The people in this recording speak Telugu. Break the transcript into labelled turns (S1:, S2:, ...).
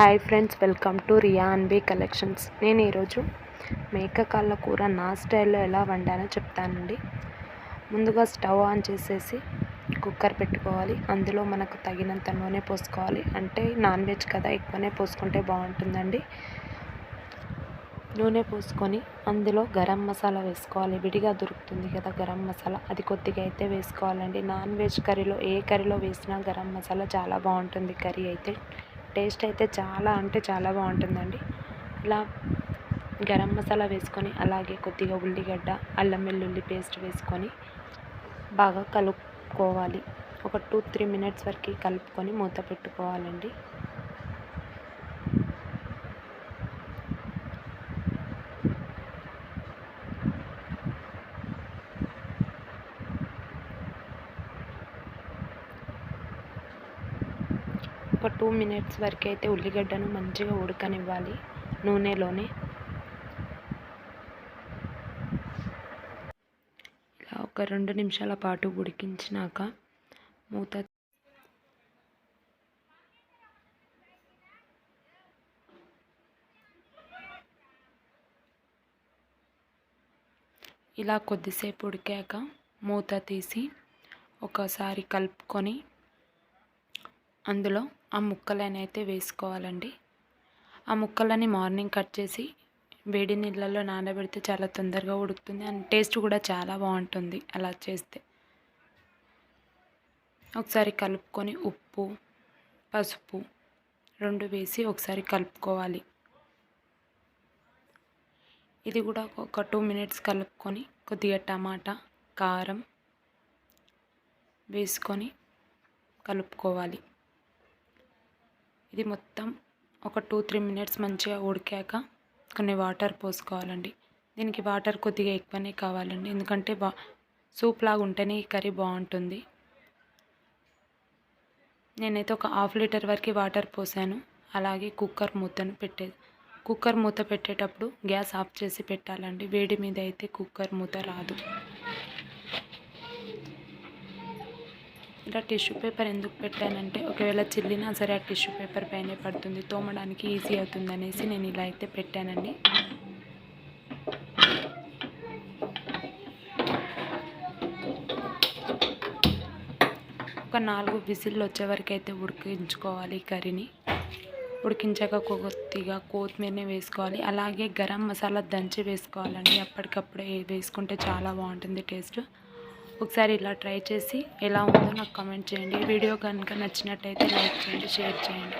S1: Hi friends welcome to Riya B collections. నేను ఈరోజు మేక కాళ్ళ కూర నా స్టైల్లో ఎలా వండానో చెప్తానండి. ముందుగా స్టవ్ ఆన్ చేసేసి కుక్కర్ పెట్టుకోవాలి. అందులో మనకు తగినంత నూనె పోసుకోవాలి. అంటే నాన్ వెజ్ కదా ఎక్కువనే పోసుకుంటే బాగుంటుందండి. నూనె పోసుకొని అందులో గరం మసాలా వేసుకోవాలి. విడిగా దొరుకుతుంది కదా గరం మసాలా. అది కొద్దిగా అయితే వేసుకోవాలండి. నాన్ వెజ్ కర్రీలో ఏ కర్రీలో వేసినా గరం మసాలా చాలా బాగుంటుంది కర్రీ అయితే. టేస్ట్ అయితే చాలా అంటే చాలా బాగుంటుందండి. ఇలా గరం మసాలా వేసుకొని అలాగే కొద్దిగా ఉల్లిగడ్డ అల్లం వెల్లుల్లి పేస్ట్ వేసుకొని బాగా కలుపుకోవాలి. ఒక టూ త్రీ మినిట్స్ వరకు కలుపుకొని మూత పెట్టుకోవాలండి. ఒక టూ మినిట్స్ వరకు అయితే ఉల్లిగడ్డను మంచిగా ఉడకనివ్వాలి నూనెలోనే. ఇలా ఒక రెండు నిమిషాల పాటు ఉడికించినాక మూత ఇలా కొద్దిసేపు ఉడికాక మూత తీసి ఒకసారి కలుపుకొని అందులో ఆ ముక్కలని అయితే వేసుకోవాలండి. ఆ ముక్కలని మార్నింగ్ కట్ చేసి వేడి నీళ్ళల్లో నానబెడితే చాలా తొందరగా ఉడుకుతుంది అండ్ టేస్ట్ కూడా చాలా బాగుంటుంది అలా చేస్తే. ఒకసారి కలుపుకొని ఉప్పు పసుపు రెండు వేసి ఒకసారి కలుపుకోవాలి. ఇది కూడా ఒక టూ మినిట్స్ కలుపుకొని కొద్దిగా టమాటా కారం వేసుకొని కలుపుకోవాలి. ఇది మొత్తం ఒక టూ త్రీ మినిట్స్ మంచిగా ఉడికాక కొన్ని వాటర్ పోసుకోవాలండి. దీనికి వాటర్ కొద్దిగా ఎక్కువనే కావాలండి. ఎందుకంటే బా సూప్ లాగా ఉంటేనే ఈ కర్రీ బాగుంటుంది. నేనైతే ఒక హాఫ్ లీటర్ వరకు వాటర్ పోసాను. అలాగే కుక్కర్ మూతను పెట్టేది కుక్కర్ మూత పెట్టేటప్పుడు గ్యాస్ ఆఫ్ చేసి పెట్టాలండి. వేడి మీద అయితే కుక్కర్ మూత రాదు. ఇలా టిష్యూ పేపర్ ఎందుకు పెట్టానంటే ఒకవేళ చిల్లినా సరే ఆ టిష్యూ పేపర్ పైనే పడుతుంది. తోమడానికి ఈజీ అవుతుంది అనేసి నేను ఇలా అయితే పెట్టానండి. ఒక నాలుగు విజిల్లు వచ్చేవరకు అయితే ఉడికించుకోవాలి కర్రీని. ఉడికించాక కొద్దిగా కొత్తిమీరనే వేసుకోవాలి. అలాగే గరం మసాలా దంచి వేసుకోవాలండి. అప్పటికప్పుడే వేసుకుంటే చాలా బాగుంటుంది టేస్ట్. ఒకసారి ఇలా ట్రై చేసి ఎలా ఉందో నాకు కామెంట్ చేయండి. వీడియో కనుక నచ్చినట్టయితే లైక్ చేయండి షేర్ చేయండి.